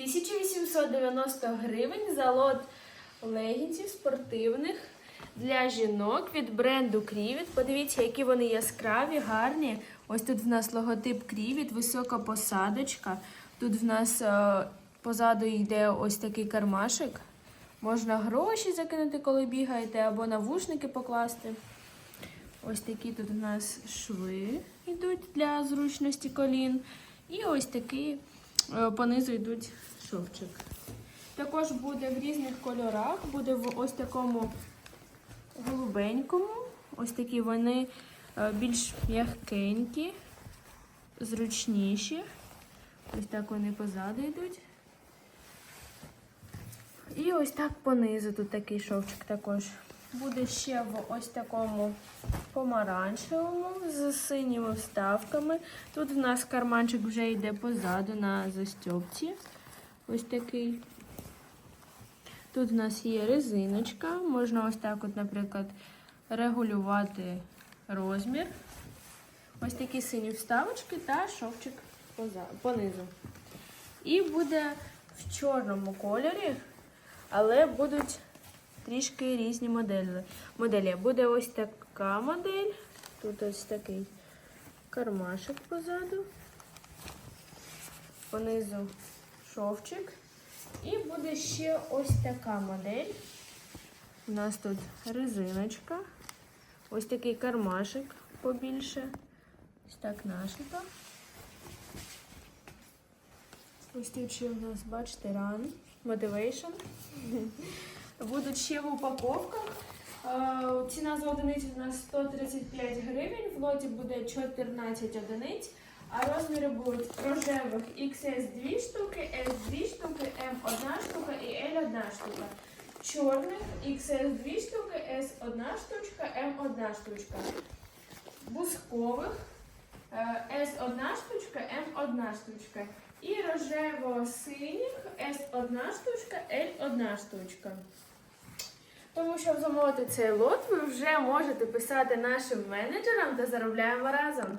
1890 гривень за лот легінсів спортивних для жінок від бренду Крівіт. Подивіться, які вони яскраві, гарні. Ось тут в нас логотип Крівіт, висока посадочка. Тут в нас е, позаду йде ось такий кармашик. Можна гроші закинути, коли бігаєте, або навушники покласти. Ось такі тут у нас шви йдуть для зручності колін. І ось такі понизу йдуть шовчик. Також буде в різних кольорах, буде в ось такому голубенькому. Ось такі вони е, більш м'якенькі, зручніші. Ось так вони позаду йдуть. І ось так понизу тут такий шовчик також. Буде ще в ось такому помаранчевому з синіми вставками. Тут в нас карманчик вже йде позаду на застьопці. Ось такий. Тут в нас є резиночка. Можна ось так, от, наприклад, регулювати розмір. Ось такі сині вставочки та шовчик понизу. І буде в чорному кольорі, але будуть трішки різні моделі. моделі. Буде ось така модель. Тут ось такий кармашик позаду. Понизу шовчик. І буде ще ось така модель. У нас тут резиночка. Ось такий кармашик побільше. Ось так нашито. Ось тут ще у нас, бачите, run, motivation. Будуть ще в упаковках. Е, Ціна за одиницю у нас 135 гривень, в лоті буде 14 одиниць, а розміри будуть рожевих XS 2 штуки, S 2 штуки, M 1 штука і L 1 штука. Чорних XS 2 штуки, S 1 штучка, M 1 штучка. Бускових е, S 1 штучка, M 1 штучка. І рожево-синіх S1 штучка, L1 штучка. Тому що замовити цей лот, ви вже можете писати нашим менеджерам та заробляємо разом.